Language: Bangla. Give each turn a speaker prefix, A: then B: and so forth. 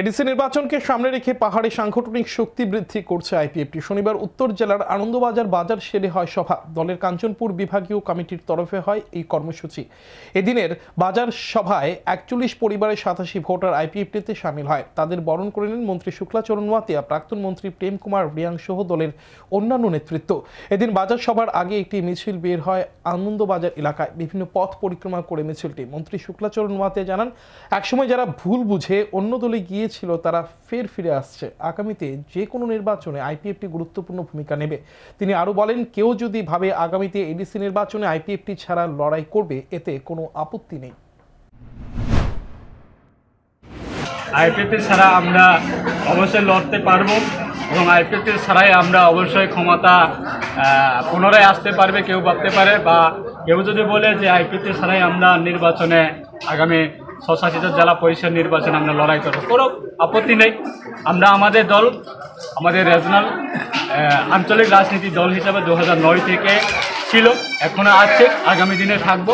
A: এডিসি নির্বাচনকে সামনে রেখে পাহাড়ে সাংগঠনিক শক্তি বৃদ্ধি করছে আইপিএফটি। শনিবার উত্তর জেলার আনন্দবাজার বাজার শেডে হয় সভা। দলের কাঞ্চনপুর বিভাগীয় কমিটির তরফে হয় এই কর্মসূচি। এদিনের বাজার সভায় একচল্লিশ পরিবারের সাতাশি ভোটার আইপিএফটিতে সামিল হয়। তাদের বরণ করে নেন মন্ত্রী শুক্লাচরণ ওয়াতিয়া প্রাক্তন মন্ত্রী প্রেম কুমার রিয়াং সহ দলের অন্যান্য নেতৃত্ব। এদিন বাজার সভার আগে একটি মিছিল বের হয় আনন্দবাজার এলাকায়। বিভিন্ন পথ পরিক্রমা করে মিছিলটি। মন্ত্রী শুক্লাচরণ ওয়াতিয়া জানান, একসময় যারা ভুল বুঝে অন্য দলে গিয়েছিল তারা ফের ফিরে আসছে। আগামীতে যে কোনো নির্বাচনে আইপিএফটি গুরুত্বপূর্ণ ভূমিকা নেবে। তিনি আরও বলেন, কেউ যদি ভাবে আগামীতে এডিসি নির্বাচনে আইপিএফটি ছাড়া লড়াই করবে, এতে কোনো আপত্তি নেই।
B: আইপিএফটি ছাড়া আমরা অবশ্যই লড়তে পারব এবং আইপিএফটি ছাড়াই আমরা অবশ্যই ক্ষমতা পুনরায় আসতে পারবে, কেউ ভাবতে পারে বা কেউ যদি বলে যে আইপিএফটি ছাড়াই আমরা নির্বাচনে আগামী স্বশাসিত জেলা পরিষদ নির্বাচন আমরা লড়াই করব। কোনো আপত্তি নেই। আমরা আমাদের দল, আমাদের রেজনাল আঞ্চলিক রাজনীতি দল হিসাবে দু থেকে ছিল এখনও আছে, আগামী দিনে থাকব।